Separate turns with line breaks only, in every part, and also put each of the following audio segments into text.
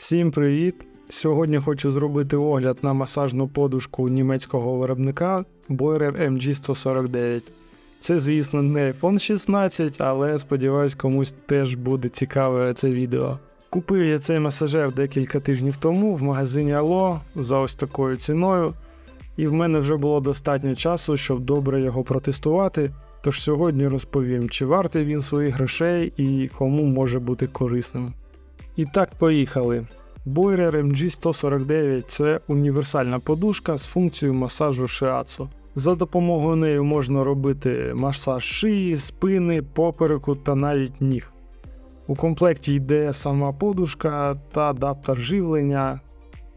Всім привіт! Сьогодні хочу зробити огляд на масажну подушку німецького виробника Boirer MG149. Це, звісно, не iPhone 16, але сподіваюсь, комусь теж буде цікаве це відео. Купив я цей масажер декілька тижнів тому в магазині Allo за ось такою ціною, і в мене вже було достатньо часу, щоб добре його протестувати. Тож сьогодні розповім, чи вартий він своїх грошей і кому може бути корисним. І так, поїхали. Boirer MG149 це універсальна подушка з функцією масажу шиацу. За допомогою неї можна робити масаж шиї, спини, попереку та навіть ніг. У комплекті йде сама подушка та адаптер живлення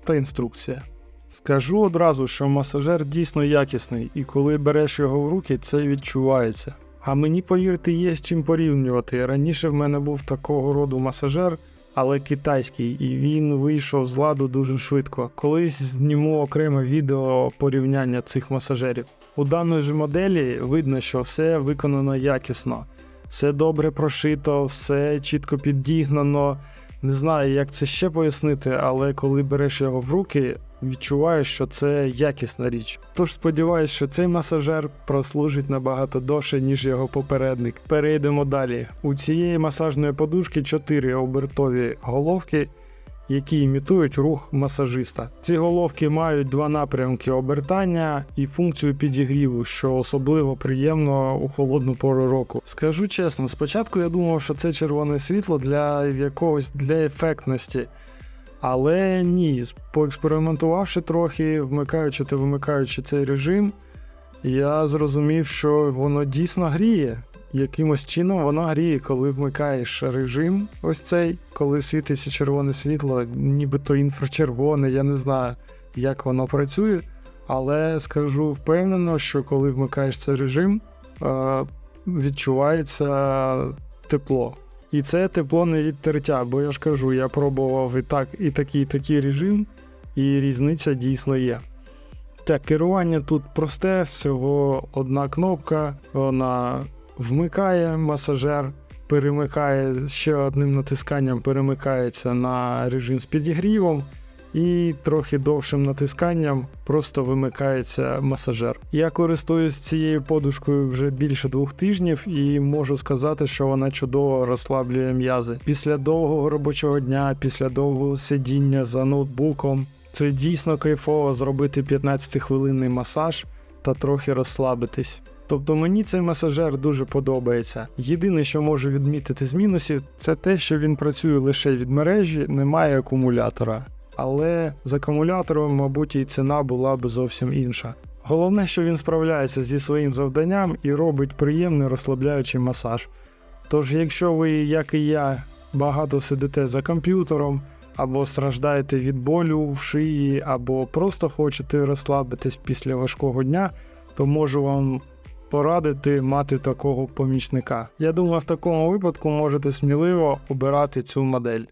та інструкція. Скажу одразу, що масажер дійсно якісний, і коли береш його в руки, це відчувається. А мені, повірте, є з чим порівнювати. Раніше в мене був такого роду масажер, але китайський, і він вийшов з ладу дуже швидко. Колись зніму окреме відео порівняння цих масажерів. У даної ж моделі видно, що все виконано якісно, все добре прошито, все чітко підігнано. Не знаю, як це ще пояснити, але коли береш його в руки, відчуваєш, що це якісна річ. Тож сподіваюся, що цей масажер прослужить набагато довше, ніж його попередник. Перейдемо далі. У цієї масажної подушки 4 обертові головки, які імітують рух масажиста. Ці головки мають два напрямки обертання і функцію підігріву, що особливо приємно у холодну пору року. Скажу чесно, спочатку я думав, що це червоне світло для якогось для ефектності. Але ні, поекспериментувавши трохи, вмикаючи та вимикаючи цей режим, я зрозумів, що воно дійсно гріє. Якимось чином воно гріє, коли вмикаєш режим, ось цей, коли світиться червоне світло, нібито інфрачервоне, я не знаю, як воно працює. Але скажу впевнено, що коли вмикаєш цей режим, е, відчувається тепло. І це тепло не від тертя, бо я ж кажу, я пробував і так, і такий, і такий режим, і різниця дійсно є. Так, керування тут просте, всього одна кнопка, вона вмикає масажер, перемикає ще одним натисканням, перемикається на режим з підігрівом. І трохи довшим натисканням просто вимикається масажер. Я користуюсь цією подушкою вже більше двох тижнів і можу сказати, що вона чудово розслаблює м'язи. Після довгого робочого дня, після довгого сидіння за ноутбуком. Це дійсно кайфово зробити 15-хвилинний масаж та трохи розслабитись. Тобто мені цей масажер дуже подобається. Єдине, що можу відмітити з мінусів, це те, що він працює лише від мережі, немає акумулятора. Але з акумулятором, мабуть, і ціна була б зовсім інша. Головне, що він справляється зі своїм завданням і робить приємний розслабляючий масаж. Тож, якщо ви, як і я, багато сидите за комп'ютером, або страждаєте від болю в шиї, або просто хочете розслабитись після важкого дня, то можу вам порадити мати такого помічника. Я думаю, в такому випадку можете сміливо обирати цю модель.